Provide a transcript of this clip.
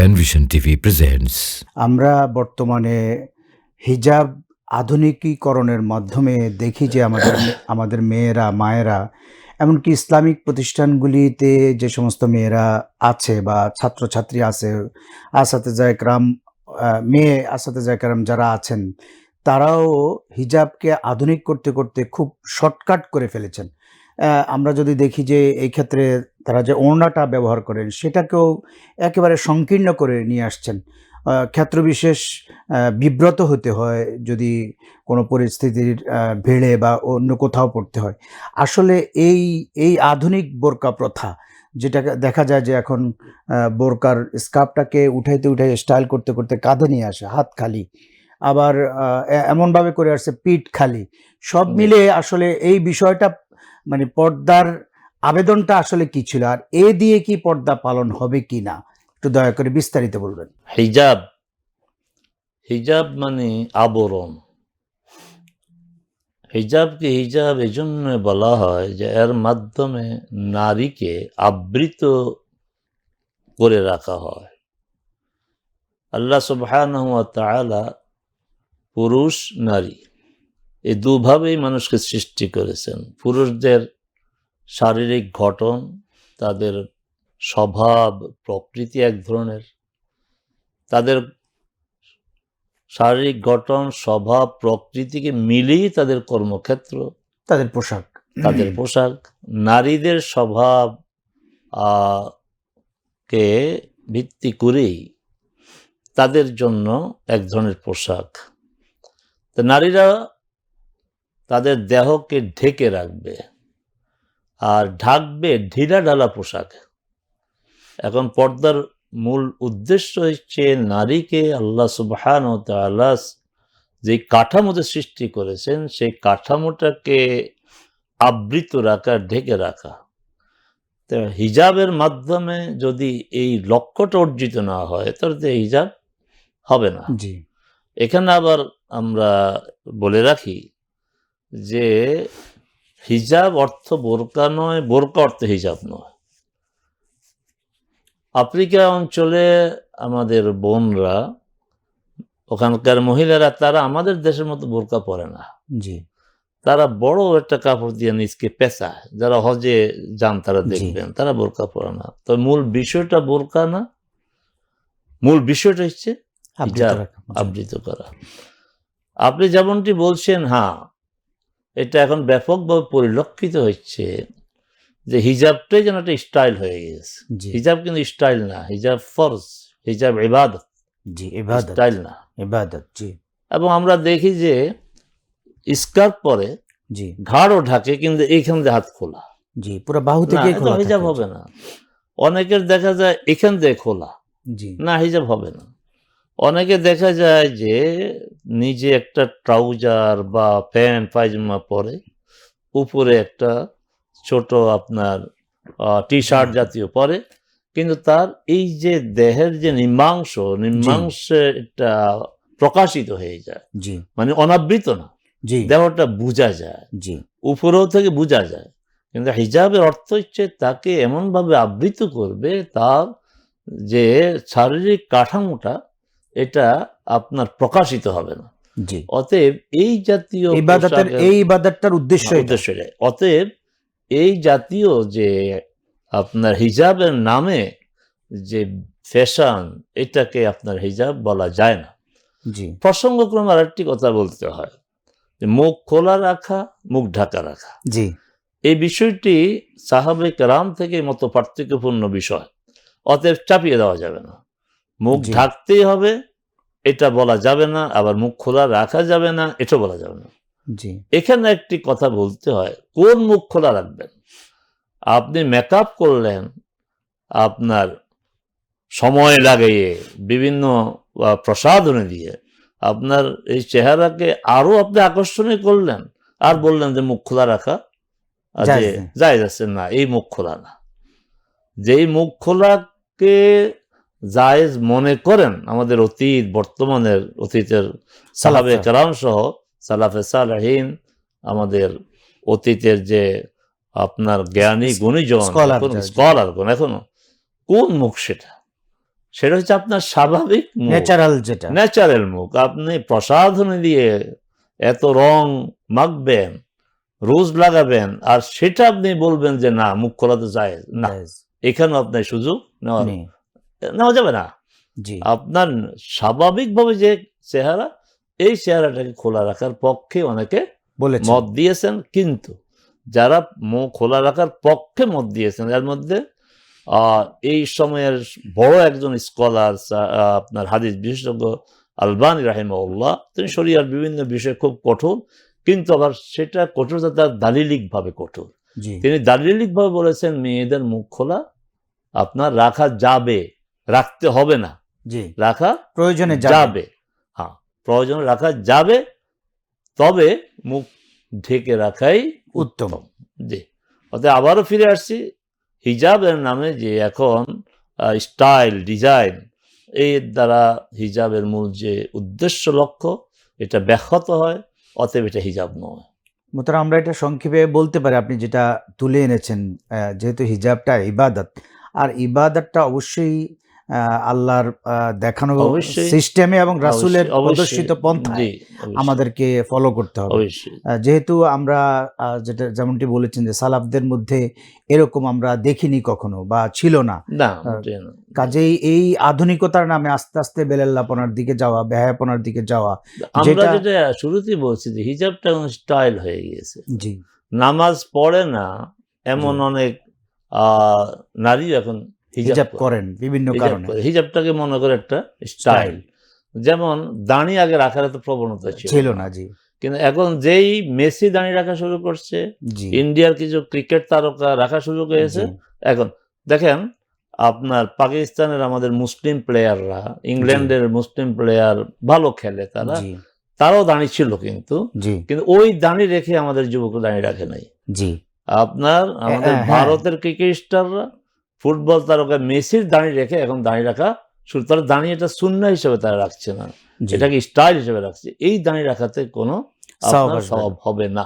Panvision TV presents আমরা বর্তমানে হিজাব আধুনিকীকরণের মাধ্যমে দেখি যে আমাদের আমাদের মেয়েরা, মায়েরা, এমনকি ইসলামিক প্রতিষ্ঠানগুলিতে যে সমস্ত মেয়েরা আছে বা ছাত্রছাত্রী আছে আসাতে জায়করাম মেয়ে আসাতে জায়করাম যারা আছেন, তারাও হিজাবকে আধুনিক করতে করতে খুব শর্টকাট করে ফেলেছেন। আমরা যদি দেখি যে এই ক্ষেত্রে তারা যে ওড়নাটা ব্যবহার করেন সেটাকেও একেবারে সংকীর্ণ করে নিয়ে আসছেন। ক্ষেত্রবিশেষ বিব্রত হতে হয় যদি কোনো পরিস্থিতির ভিড়ে বা অন্য কোথাও পড়তে হয়। আসলে এই এই আধুনিক বোরকা প্রথা যেটা দেখা যায় যে এখন বোরকার স্কার্ফটাকে উঠাইতে উঠাই স্টাইল করতে করতে কাঁধে নিয়ে আসে হাত খালি। আবার এমনভাবে করে আসছে পিঠ খালি। সব। মিলে আসলে এই বিষয়টা মানে পর্দার আবেদনটা আসলে কি ছিল আর এ দিয়ে কি পর্দা পালন হবে কি না একটু দয়া করে বিস্তারিত বলবেন। হিজাব। হিজাব মানে আবরণ। হিজাবকে হিজাব এই জন্য বলা হয় যে এর মাধ্যমে নারীকে আবৃত করে রাখা হয়। আল্লাহ তাআলা পুরুষ নারী। এই দুভাবেই মানুষকে সৃষ্টি করেছেন। পুরুষদের শারীরিক গঠন তাদের স্বভাব প্রকৃতি এক ধরনের। তাদের শারীরিক গঠন স্বভাব প্রকৃতিকে মিলিয়ে তাদের কর্মক্ষেত্র। তাদের পোশাক। তাদের পোশাক। নারীদের স্বভাব কে ভিত্তি করেই তাদের জন্য এক ধরনের পোশাক। তো নারীরা তাদের দেহকে ঢেকে রাখবে আর ঢাকবে ঢিলা ঢালা পোশাক। এখন পর্দার মূল উদ্দেশ্য হচ্ছে নারীকে আল্লাহ সুবহান ও তাআলা যে কাঠামোতে সৃষ্টি করেছেন সেই কাঠামোটাকে আবৃত রাখা ঢেকে রাখা। তো হিজাবের মাধ্যমে যদি এই লক্ষ্যটা অর্জিত না হয় তাহলে তো হিজাব হবে না। জি। এখানে আবার আমরা বলে রাখি যে হিজাব অর্থ বোরকা নয় বোরকা অর্থ হিজাব নয়। আফ্রিকা অঞ্চলে আমাদের বোনরা ওখানকার মহিলারা তারা আমাদের দেশের মতো বোরকা পরে না। জি। তারা বড় একটা কাপড় দিয়ে নিজকে পেঁচা যারা হজে যান তারা দেখবেন তারা বোরকা পরে না। তো মূল বিষয়টা বোরকা না মূল বিষয়টা হচ্ছে। আবৃত করা। আপনি যেমনটি বলছেন হ্যাঁ এটা এখন ব্যাপকভাবে পরিলক্ষিত হচ্ছে যে হিজাবটাই যেন একটা স্টাইল হয়ে গেছে হিজাব কিন্তু স্টাইল না হিজাব ফরজ হিজাব ইবাদত। জি ইবাদত। স্টাইল না। ইবাদত জি। এবং আমরা দেখি যে স্কার্ফ পরে জি। ঘাড়ও ঢাকে কিন্তু এইখান দিয়ে হাত খোলা। জি পুরো বাহু থেকে এটা হিজাব হবে না। অনেকের দেখা যায় এখান দিয়ে খোলা। জি। না হিজাব হবে না। অনেকে দেখা যায় যে নিজে একটা ট্রাউজার বা প্যান্ট পায়জামা পরে উপরে একটা ছোট আপনার টি শার্ট জাতীয় পরে কিন্তু তার এই যে দেহের যে নিম্নাংশ নিম্নাংশে এটা প্রকাশিত হয়ে যায়। জি। মানে অনাবৃত না। জি। দেহটা বোঝা যায়। জি। উপরেও থেকে বোঝা যায়। কিন্তু হিজাবের অর্থ হচ্ছে তাকে এমনভাবে আবৃত করবে তার যে শারীরিক কাঠামোটা এটা আপনার প্রকাশিত হবে না। জি। অতএব এই জাতীয় ইবাদতের এই ইবাদতটার উদ্দেশ্য উদ্দেশ্য অতএব এই জাতীয় যে আপনার হিজাবের নামে যে ফ্যাশন এটাকে আপনার হিজাব বলা যায় না। জি। প্রসঙ্গক্রমে আরেকটি কথা বলতে হয় যে মুখ খোলা রাখা মুখ ঢাকা রাখা। জি। এই বিষয়টি সাহাবে কালাম থেকে মতো পার্থক্যপূর্ণ বিষয়। অতএব চাপিয়ে দেওয়া যাবে না। মুখ ঢাকতেই হবে এটা বলা যাবে না আবার মুখ খোলা রাখা যাবে না এটা বলা যাবে না। জি। এখানে একটি কথা বলতে হয় কোন মুখ খোলা রাখবেন? আপনি মেকআপ করলেন আপনার সময় লাগিয়ে বিভিন্ন প্রসাধনী দিয়ে আপনার এই চেহারাকে আরও আপনি আকর্ষণীয় করলেন আর বললেন যে মুখ খোলা রাখা। যাই যাচ্ছে না এই মুখ খোলা না। যেই মুখ খোলাকে জায়েজ মনে করেন আমাদের অতীত বর্তমানের অতীতের সালাফে। কালাম সহ সালাফে সালাহীন আমাদের অতীতের যে আপনার জ্ঞানী গুণীজন স্কলার কোন এখনও কোন মুখ সেটা? সেটা হচ্ছে আপনার স্বাভাবিক ন্যাচারাল যেটা। ন্যাচারাল মুখ। আপনি প্রসাধনী দিয়ে এত রং মাখবেন রোজ লাগাবেন আর সেটা আপনি বলবেন যে না মুখ খোলাতে যায় না। এখানেও আপনার সুযোগ নেওয়া। নেওয়া যাবে না। জি। আপনার স্বাভাবিকভাবে যে চেহারা এই চেহারাটাকে খোলা রাখার পক্ষে অনেকে বলে মত দিয়েছেন কিন্তু যারা মুখ খোলা রাখার পক্ষে মত দিয়েছেন এর মধ্যে এই সময়ের বড় একজন স্কলার আপনার হাদিস বিশেষজ্ঞ আলবানী রাহিমউল্লাহ তিনি শরিয়ার বিভিন্ন বিষয়ে খুব কঠোর কিন্তু আবার সেটা কঠোরতা তার দালিলিক ভাবে কঠোর তিনি দালিলিক ভাবে বলেছেন মেয়েদের মুখ খোলা আপনার রাখা যাবে। রাখতে হবে না। জি। রাখা প্রয়োজনে যাবে। হ্যাঁ প্রয়োজনে রাখা যাবে। তবে মুখ ঢেকে রাখাই উত্তম। জি। অতএব আবারও ফিরে আসছি। হিজাবের নামে যে এখন স্টাইল ডিজাইন এর দ্বারা হিজাবের মূল যে উদ্দেশ্য লক্ষ্য এটা ব্যাহত হয় অতএব এটা হিজাব নয়। মোতারা আমরা এটা সংক্ষেপে বলতে পারি। আপনি যেটা তুলে এনেছেন যেহেতু হিজাবটা ইবাদত আর ইবাদতটা অবশ্যই আল্লাহর দেখানো সিস্টেমে এবং রাসূলের প্রদর্শিত পন্থায় আমাদেরকে ফলো করতে হবে। যেহেতু আমরা যেটা যেমনটি বলেছেন যে সালাফদের মধ্যে এরকম আমরা দেখিনি কখনো বা ছিল না। কাজেই এই আধুনিকতার নামে আস্তে আস্তে বেলাল্লাপনার দিকে যাওয়া বেহায়াপনার দিকে যাওয়া আমরা যেটা- শুরুতেই বলছি যে হিজাবটা স্টাইল হয়ে গিয়েছে। জি। নামাজ পড়ে না এমন অনেক আহ, নারী এখন হিজাব করেন বিভিন্ন কারণে। হিজাবটাকে মনে করে একটা স্টাইল। যেমন দাঁড়ি আগে রাখার এত প্রবণতা ছিল না জি। কিন্তু এখন যেই মেসি দাঁড়িয়ে রাখা শুরু করছে ইন্ডিয়ার কিছু ক্রিকেট তারকা রাখা শুরু হয়েছে এখন দেখেন আপনার পাকিস্তানের আমাদের মুসলিম প্লেয়াররা ইংল্যান্ডের মুসলিম প্লেয়ার ভালো খেলে তারা তারাও দাঁড়িয়ে ছিল কিন্তু। কিন্তু ওই দাঁড়িয়ে রেখে আমাদের যুবক দাঁড়িয়ে রাখে নাই। জি। আপনার আমাদের হ্যাঁ। ভারতের ক্রিকেট স্টাররা ফুটবল তারকা মেসির দাঁড়িয়ে রেখে এখন দাঁড়িয়ে রাখা শুধু তারা দাঁড়িয়ে এটা শূন্য হিসেবে তারা রাখছে না। এটাকে স্টাইল হিসেবে রাখছে। এই দাঁড়িয়ে রাখাতে কোনো স্বভাব হবে না।